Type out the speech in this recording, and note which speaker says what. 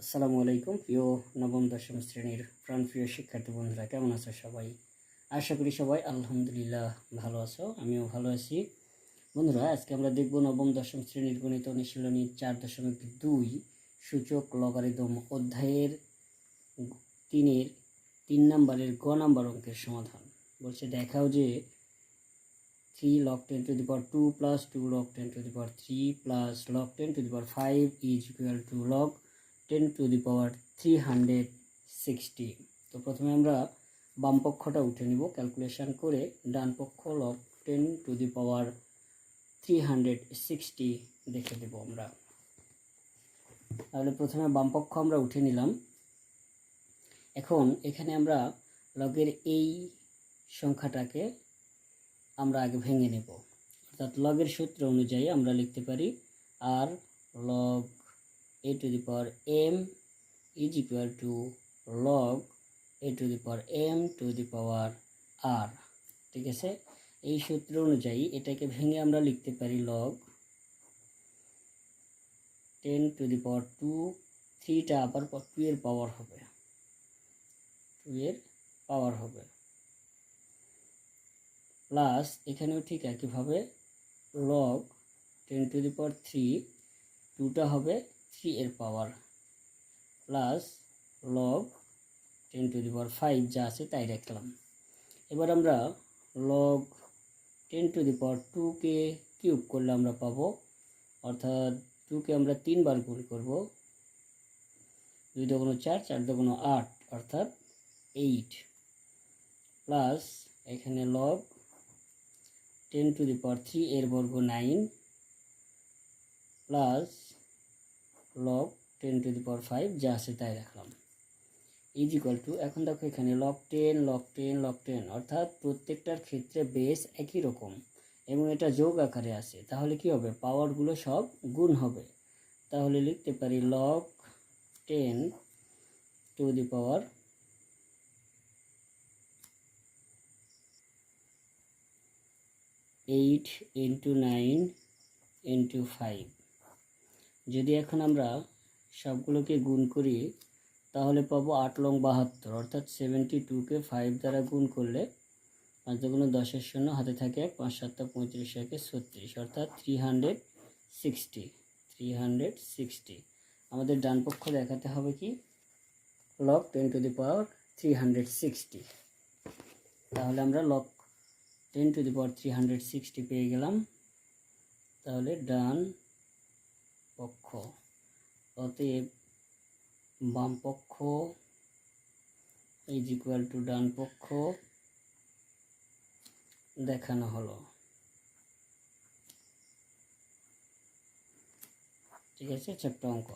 Speaker 1: আসসালামু আলাইকুম, প্রিয় নবম, দশম শ্রেণির প্রাণপ্রিয় শিক্ষার্থী বন্ধুরা, কেমন আছো সবাই? আশা করি সবাই আলহামদুলিল্লাহ ভালো আছো, আমিও ভালো আছি। বন্ধুরা, আজকে আমরা দেখব নবম, দশম শ্রেণির গণিত অনুশীলনী চার দশমিক দুই, সূচক লগারিদম অধ্যায়ের তিনের তিন নম্বরের গ নাম্বার অঙ্কের সমাধান। বলছে, দেখাও যে three log ten to the power two plus two log ten to the power three plus log ten to the power five is equal to log ten to the power three hundred sixty তো প্রথমে আমরা বাম পক্ষটা উঠে নিব। Calculation করে ডান পক্ষ log ten to the power three hundred sixty দেখে দেব আমরা। তাহলে প্রথমে বাম পক্ষ আমরা উঠে নিলাম। এখন এখানে আমরা লগের এই সংখ্যাটাকে আমরা আগে ভেঙে নেব। অর্থাৎ লগের সূত্র অনুযায়ী আমরা লিখতে পারি আর log a to the power m is equal to log a to the power m to the power r. ঠিক আছে? এই সূত্র অনুযায়ী এটাকে ভেঙে আমরা লিখতে পারি log ten to the power two থ্রিটা আবার টু এর পাওয়ার হবে। টু এর পাওয়ার হবে। প্লাস এখানেও ঠিক একইভাবে log ten to the power three টুটা হবে থ্রি এর power plus log ten to the power five যা আছে তাই রাখলাম। এবার আমরা log ten to the power টুকে কিউব করলে আমরা পাবো, অর্থাৎ টুকে আমরা তিনবার গুণ করব, দুই দোকানো চার চার দোকানো আট, অর্থাৎ এইট প্লাস এখানে log ten to the power three এর বর্গ nine plus log ten to the power five যা আছে তাই রাখলাম। ইজ ইকুয়াল টু এখন দেখো এখানে log ten log ten log ten অর্থাৎ প্রত্যেকটার ক্ষেত্রে বেস একই রকম এবং এটা যোগ আকারে আছে। তাহলে কি হবে? পাওয়ারগুলো সব গুণ হবে। তাহলে লিখতে পারি log ten to the power eight into nine into five যদি এখন আমরা সবগুলোকে গুণ করি, তাহলে পাবো আট লং বাহাত্তর, অর্থাৎ সেভেন্টি টুকে ফাইভ দ্বারা গুণ করলে পাঁচ দুগুণ দশের শূন্য, হাতে থাকে এক, পাঁচ সাতটা পঁয়ত্রিশ, একে ছত্রিশ, অর্থাৎ three hundred sixty three hundred sixty আমাদের ডান পক্ষ দেখাতে হবে কি? Log ten to the power three hundred sixty তাহলে আমরা log ten to the power three hundred sixty পেয়ে গেলাম। তাহলে ডান পক্ষ। অতএব বাম পক্ষ ইজ ইকুয়াল টু ডান পক্ষ দেখানো হলো। ঠিক আছে? ছোট্ট অঙ্ক।